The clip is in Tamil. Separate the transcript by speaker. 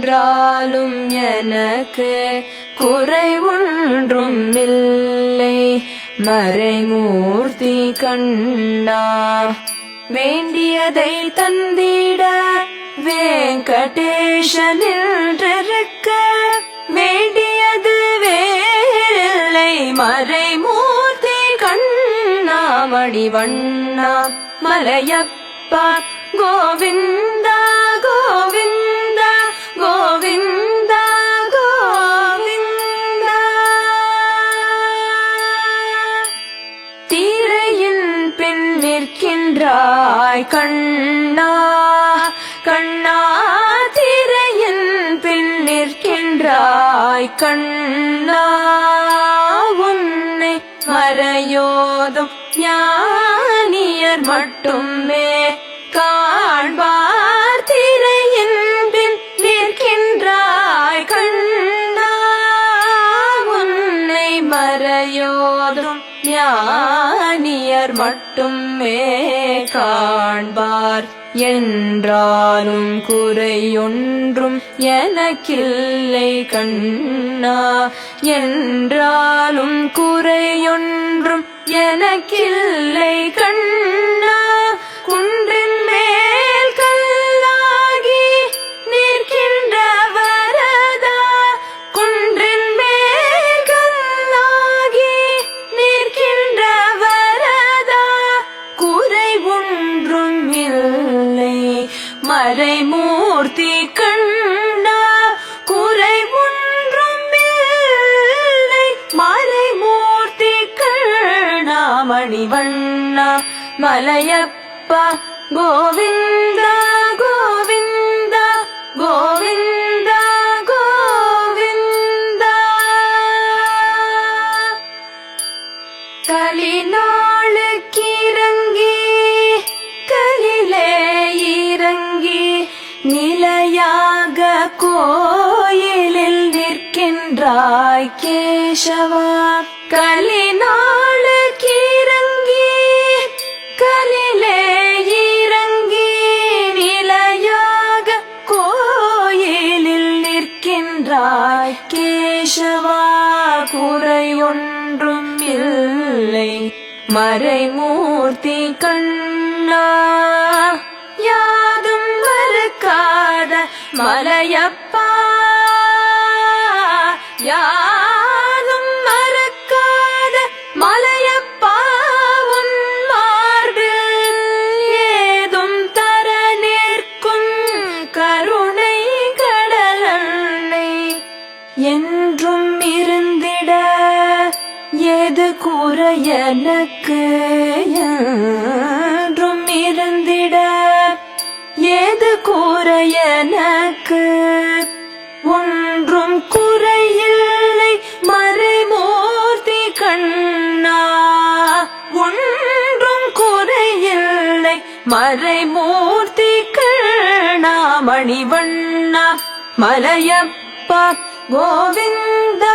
Speaker 1: என்றாலும் எனக்கு குறை ஒன்றும் இல்லை. மறைமூர்த்தி கண்ணா வேண்டியதை தந்திட வெங்கடேஷனின்றிருக்க வேண்டியது வேலை மறைமூர்த்தி கண்ணா மடிவண்ணா மலையப்பா கோவி நிற்கின்றாய் கண்ணா கண்ணா திரையின் பின் நிற்கின்றாய் கண்ணா உன்னை மறையோதும் ஞானியர் மட்டுமே. மறையோதும் ஞானியர் மட்டுமே காண்பார். என்றாலும் குறையொன்றும் எனக்கில்லை கண்ணா. என்றாலும் குறையொன்றும் எனக்கில்லை கண்ணா. மறைமூர்த்தி கண்ணா குறை ஒன்றும் இல்லை. மறைமூர்த்தி கண்ணா மணிவண்ணா மலையப்பா கோவிந்தா கோவிந்தா கோவிந்தா கோவிந்தா. கலிநாளுக்கிறங்கி நிற்கின்றாய் கேசவா கலிநாளுக்கிறங்கி கலிலே இறங்கி நிலையாக கோயிலில் நிற்கின்றாய் கேசவா குறை ஒன்றும் இல்லை. மறைமூர்த்தி கண்ணா யாதும் மறுக்காத மலையப்ப என்றும் இருந்திட எது கூற எனக்கு? என்றும் இருந்திட எது கூற எனக்கு? ஒன்றும் குறையில்லை மறைமூர்த்தி கண்ணா. ஒன்றும் குறையில்லை மறைமூர்த்தி கண்ணா. மணிவண்ணா மலையப்பா கோவிந்தா